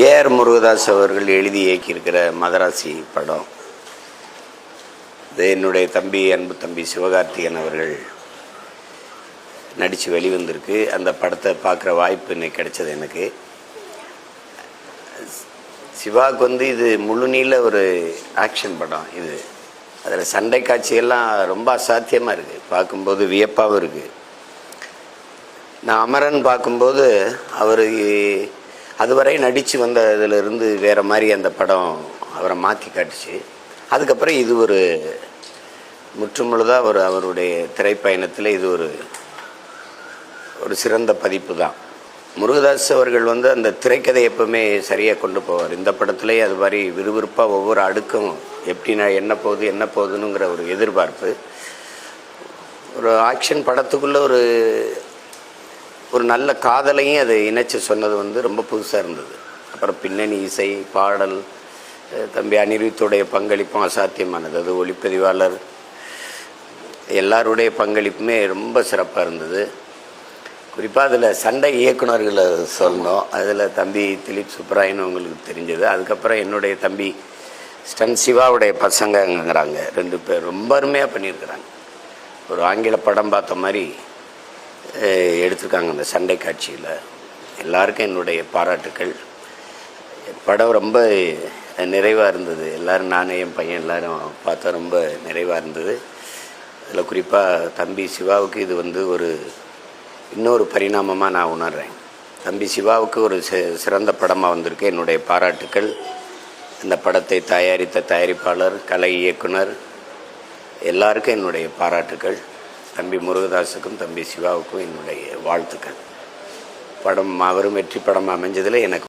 AR Murugadoss அவர்கள் எழுதி இயக்கியிருக்கிற மதராசி படம். இது என்னுடைய தம்பி அன்பு தம்பி சிவகார்த்திகன் அவர்கள் நடித்து வெளிவந்திருக்கு. அந்த படத்தை பார்க்குற வாய்ப்பு இன்னைக்கு கிடைச்சது எனக்கு. சிவாவுக்கு வந்து இது முழு நீள ஒரு ஆக்ஷன் படம் இது. அதில் சண்டை காட்சியெல்லாம் ரொம்ப அசாத்தியமாக இருக்குது பார்க்கும்போது வியப்பாகவும் இருக்குது நான் அமரன் பார்க்கும்போது அவர் அதுவரை நடித்து வந்த இதிலிருந்து வேறு மாதிரி அந்த படம் அவரை மாற்றி காட்டுச்சு. அதுக்கப்புறம் இது ஒரு முற்றுமுழுதாக ஒரு அவருடைய திரைப்பயணத்தில் இது ஒரு ஒரு சிறந்த பதிப்பு தான். முருகதாஸ் அவர்கள் வந்து அந்த திரைக்கதை எப்பவுமே சரியாக கொண்டு போவார். இந்த படத்துலேயே அது மாதிரி விறுவிறுப்பாக ஒவ்வொரு அடுக்கும் எப்படி நான் என்ன போகுது என்ன போகுதுனுங்கிற ஒரு எதிர்பார்ப்பு. ஒரு ஆக்ஷன் படத்துக்குள்ளே ஒரு ஒரு நல்ல காதலையும் அதை இணைச்சி சொன்னது வந்து ரொம்ப புதுசாக இருந்தது. அப்புறம் பின்னணி இசை பாடல் தம்பி அனிருத்துடைய பங்களிப்பும் அசாத்தியமானது. அது ஒளிப்பதிவாளர் எல்லாருடைய பங்களிப்புமே ரொம்ப சிறப்பாக இருந்தது. குறிப்பாக அதில் சண்டை இயக்குனர்களை சொல்லணும். அதில் தம்பி திலீப் சுப்ராயன் உங்களுக்கு தெரிஞ்சது. அதுக்கப்புறம் என்னுடைய தம்பி ஸ்டன் சிவாவுடைய பசங்கங்கிறாங்க. ரெண்டு பேர் ரொம்ப அருமையாக பண்ணியிருக்கிறாங்க. ஒரு ஆங்கில படம் பார்த்த மாதிரி எடுத்திருக்காங்க அந்த சண்டை காட்சியில். எல்லாருக்கும் என்னுடைய பாராட்டுக்கள். படம் ரொம்ப நிறைவாக இருந்தது. எல்லோரும் நானே என் பையன் எல்லாரும் பார்த்தா ரொம்ப நிறைவாக இருந்தது. அதில் குறிப்பாக தம்பி சிவாவுக்கு இது வந்து ஒரு இன்னொரு பரிணாமமாக நான் உணர்றேன். தம்பி சிவாவுக்கு ஒரு சி- சிறந்த படமாக வந்திருக்கு. என்னுடைய பாராட்டுக்கள். இந்த படத்தை தயாரித்த தயாரிப்பாளர் கலை இயக்குனர் எல்லாருக்கும் என்னுடைய பாராட்டுக்கள். தம்பி முருகதாஸுக்கும் தம்பி சிவாவுக்கும் என்னுடைய வாழ்த்துக்கள். படம் அவரும் வெற்றி படம் அமைஞ்சதில் எனக்கு